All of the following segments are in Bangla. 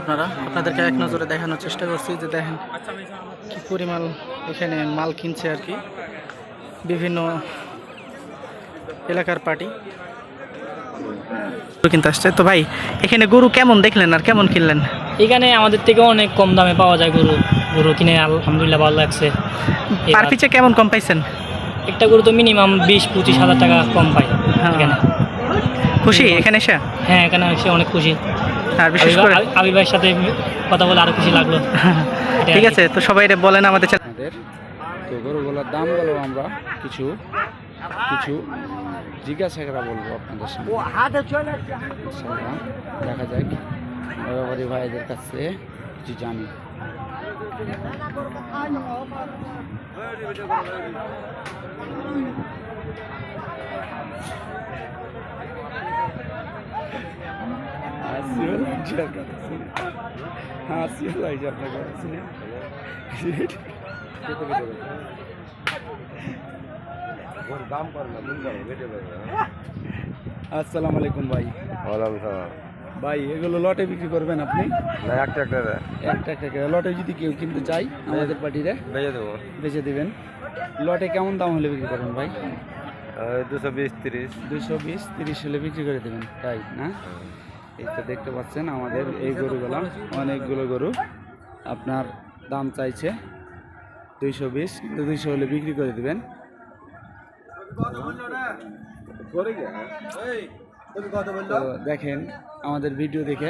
আপনারা আপনাদেরকে এক নজরে দেখানোর চেষ্টা করছি যে দেখেন কি পরিমাণ এখানে মাল কিনছে আর কি। বিভিন্ন এলাকার পার্টি। কিনতে আসছে। তো ভাই এখানে গরু কেমন দেখলেন আর কেমন কিনলেন? এখানে আমাদের থেকে অনেক কম দামে পাওয়া যায় গরু। গরু কিনে আলহামদুলিল্লাহ ভালো লাগছে। পার পিছে কেমন কম পাইছেন? একটা গরু তো মিনিমাম বিশ পঁচিশ হাজার টাকা কম পাই হ্যাঁ। এখানে। খুশি এখানে এসে? হ্যাঁ এখানে এসে অনেক খুশি। আর বিশেষ আবির করে আবির ভাইয়ের সাথে কথা বলে আরও খুশি লাগল। ঠিক আছে তো সবাই এটা বলেন আমাদের আমাদের তো গরুগুলোর দাম দামগুলো আমরা কিছু কিছু জিজ্ঞাসা করা বলব আপনাদের সামনে। দেখা যাক ব্যাপারী ভাইদের কাছে কিছু জানি। আসসালামু আলাইকুম ভাই ভাই এগুলো লটে বিক্রি করবেন আপনি? একটা একটা একটা। করে লটে যদি কেউ কিনতে চাই আমাদের পার্টিরে বেজে দেবো। বেচে দেবেন। লটে কেমন দাম হলে বিক্রি করবেন ভাই? দুশো বিশ তিরিশ। দুশো বিশ তিরিশ হলে বিক্রি করে দেবেন। তাই না? এই তো দেখতে পাচ্ছেন, আমাদের এই গরুগুলো অনেকগুলো গরু আপনার দাম চাইছে দুইশো বিশ, কিন্তু দুইশো হলে বিক্রি করে দেবেন। তো দেখেন, আমাদের ভিডিও দেখে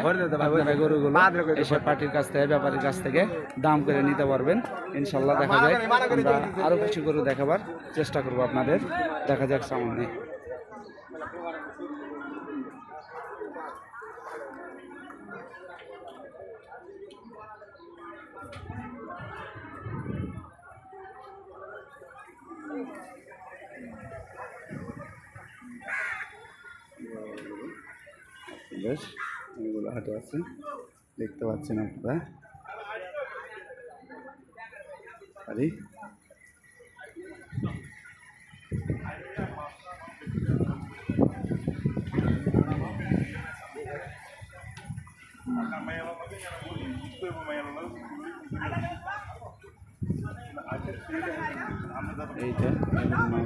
গরুগুলো এসব পার্টির কাছ থেকে, ব্যাপারীর কাছ থেকে দাম করে নিতে পারবেন। ইনশাল্লাহ দেখা যায় আমরা আরও কিছু গরু দেখাবার চেষ্টা করব আপনাদের। দেখা যাক সামনে। বেশ এগুলো হাটে আছে। দেখতে পাচ্ছেন আপনারা। আরে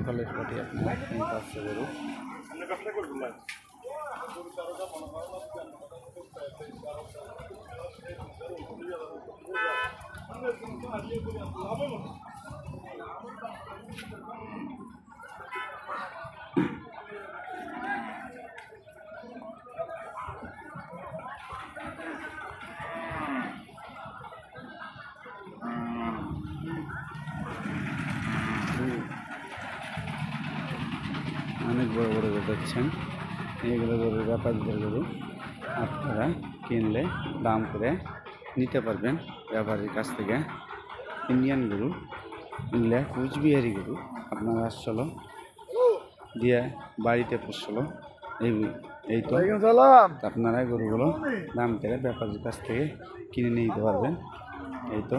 নৌকালের পাটি আপনার এই পাঁচশো গরু অনেক বড় বড় গরু দেখছেন। এইগুলো গরু ব্যাপারীদের গরু আপনারা কিনলে দাম করে নিতে পারবেন ব্যাপারীর কাছ থেকে। ইন্ডিয়ান গরু কিনলে কুচবিহারি গরু আপনারা আসছিল দিয়ে বাড়িতে পুষছিল এই এই তো আপনারা গরুগুলো দাম করে ব্যাপারীর কাছ থেকে কিনে নিতে পারবেন। এই তো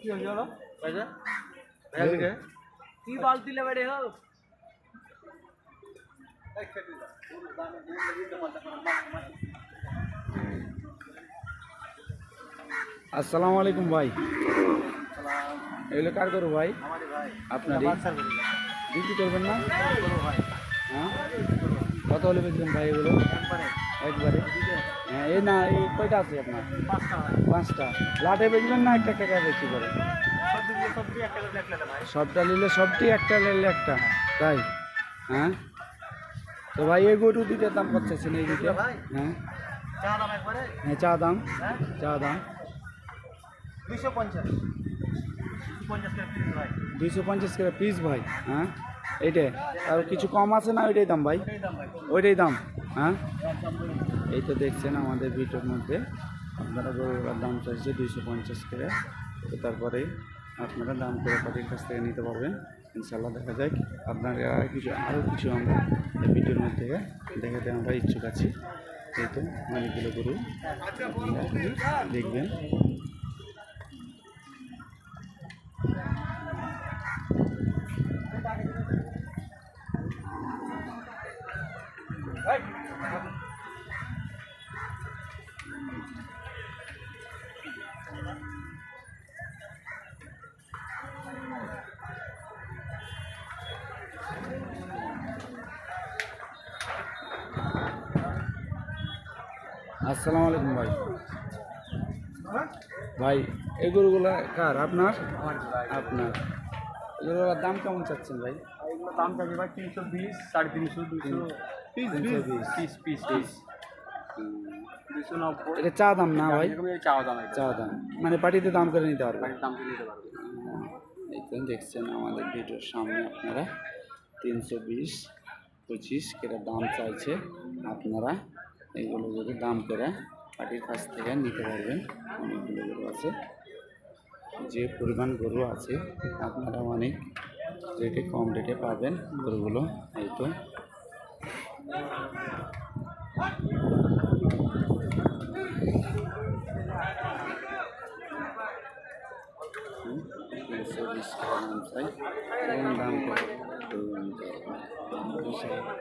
গরু লাগবে কি বালতি লেবে রে আসসালামু আলাইকুম ভাই এগুলো কার করো ভাই আপনারই বিক্রি করবেন না হ্যাঁ কত হলে বেচবেন ভাই এগুলো একবারে হ্যাঁ এই না এই কয়টা আছে আপনার? পাঁচটা। লাটে বেচবেন না একটা টাকা বেশি করে? সবটা নিলে সবটি একটা নিলে একটা তাই? হ্যাঁ? তো ভাই এই গরু দুইটার দাম কত চাইছেন এই দুইটা? হ্যাঁ? হ্যাঁ চা দাম। চা দাম। দুইশো পঞ্চাশ। করে পিস ভাই। হ্যাঁ? এইটাই। আর কিছু কম আছে না ওইটাই দাম ভাই। ওইটাই দাম হ্যাঁ? এই তো দেখছেন আমাদের ভিডিওর মধ্যে। আপনারা গরুর দাম চাইছে দুইশো পঞ্চাশ করে। তো তারপরে আপনারা দাম করে পাটির কাছ থেকে নিতে পারবেন। ইনশাল্লাহ দেখা যাক। আপনারা কিছু, আরও কিছু আমরা এই ভিডিওর মধ্যে দেখাতে আমরা ইচ্ছুক আছি। এই তো অনেকগুলো গরু। দেখবেন। আসসালামু আলাইকুম ভাই। ভাই এই গরুগুলো কার? আপনার? আপনার। এগুলোর দাম কেমন চাচ্ছেন ভাই? এগুলো দাম থাকবে ভাই তিনশো বিশ সাড়ে তিনশো দুশো পিস। পিস পিস পিস দুশো নব্বই। এটা চা দাম না ভাই? চাওয়া দাম চা দাম। মানে পার্টিতে দাম করে নিতে বাড়ির দাম নিতে পারবে। এই দেখছেন আমাদের ভিডিওর সামনে আপনারা। তিনশো বিশ পঁচিশ কেটা দাম চাইছে আপনারা। এইগুলো যদি দাম করে পার্টির কাছ থেকে নিতে পারবেন অনেকগুলো গরু আছে। যে পরিমাণ গরু আছে আপনারা অনেক রেটে কম রেটে পাবেন গরুগুলো এই তো। হুম, তিনশো বিশ টাকা দাম চাই এবং দাম করে গরু নিতে পারবেন। ইনশাআল্লাহ।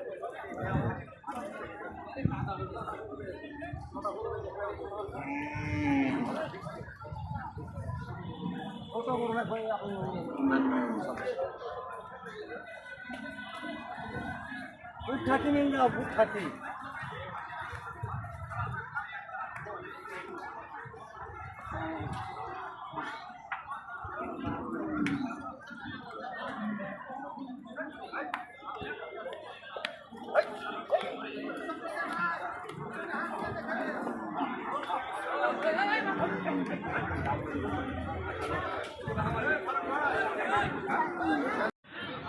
থাকি নিন না থাকি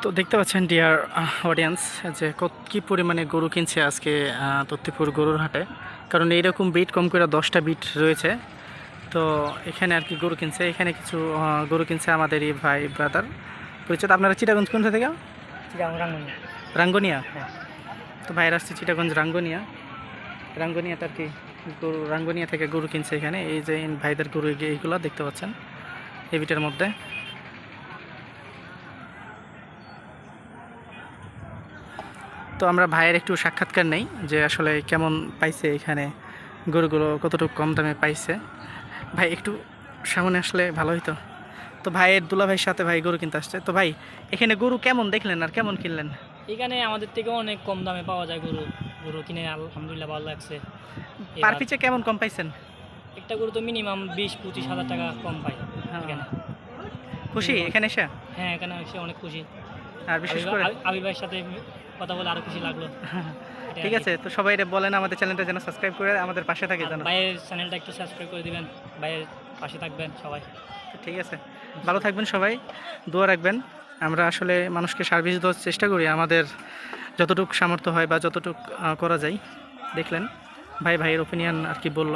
তো দেখতে পাচ্ছেন ডিয়ার অডিয়েন্স যে কত কী পরিমাণে গরু কিনছে আজকে তত্তিপুর গরুর হাটে। কারণ এইরকম বিট কম করে দশটা বিট রয়েছে। তো এখানে আর কি গরু কিনছে এখানে কিছু গরু কিনছে আমাদের এই ভাই ব্রাদার পরিচিত আপনারা চিটাগঞ্জ কোন থেকে? রাঙ্গনিয়া? হ্যাঁ। তো ভাইয়ের আসছে চিটাগঞ্জ রাঙ্গনিয়া। রাঙ্গনিয়াতে আর কি গরু রাঙ্গনিয়া থেকে গরু কিনছে এখানে। এই যে ভাইদের গরু এইগুলো দেখতে পাচ্ছেন। বিটের মধ্যে। তো আমরা ভাইয়ের একটু সাক্ষাৎকার নেই যে আসলে কেমন পাইছে এখানে গরুগুলো, কতটুকু কম দামে পাইছে। ভাই, একটু সামনে আসলে ভালো হইতো। তো ভাইয়ের দুলা ভাইয়ের সাথে ভাই গরু কিনতে আসছে। তো ভাই, এখানে গরু কেমন দেখলেন আর কেমন কিনলেন? এখানে আমাদের থেকে অনেক কম দামে পাওয়া যায় গরু। গরু কিনে আলহামদুলিল্লাহ ভালো লাগছে। পার পিছে কেমন কম পাইছেন? একটা গরু তো মিনিমাম বিশ পঁচিশ হাজার টাকা কম পাই হ্যাঁ। এখানে। খুশি এখানে এসে? হ্যাঁ এখানে এসে অনেক খুশি। আর বিশেষ করে আবির ভাইয়ের সাথে কথা বলে আরও খুশি লাগল। ঠিক আছে তো সবাই বলেন আমাদের চ্যানেলটা যেন সাবস্ক্রাইব করে আমাদের পাশে থাকে যেন। ভাইয়ের চ্যানেলটা একটু সাবস্ক্রাইব করে দিবেন ভাইয়ের পাশে থাকবেন সবাই। ঠিক আছে ভালো থাকবেন সবাই দোয়া রাখবেন। আমরা আসলে মানুষকে সার্ভিস দেওয়ার চেষ্টা করি আমাদের যতটুকু সামর্থ্য হয় বা যতটুক করা যায় দেখলেন। ভাই ভাইয়ের ওপিনিয়ন আর কি বলল।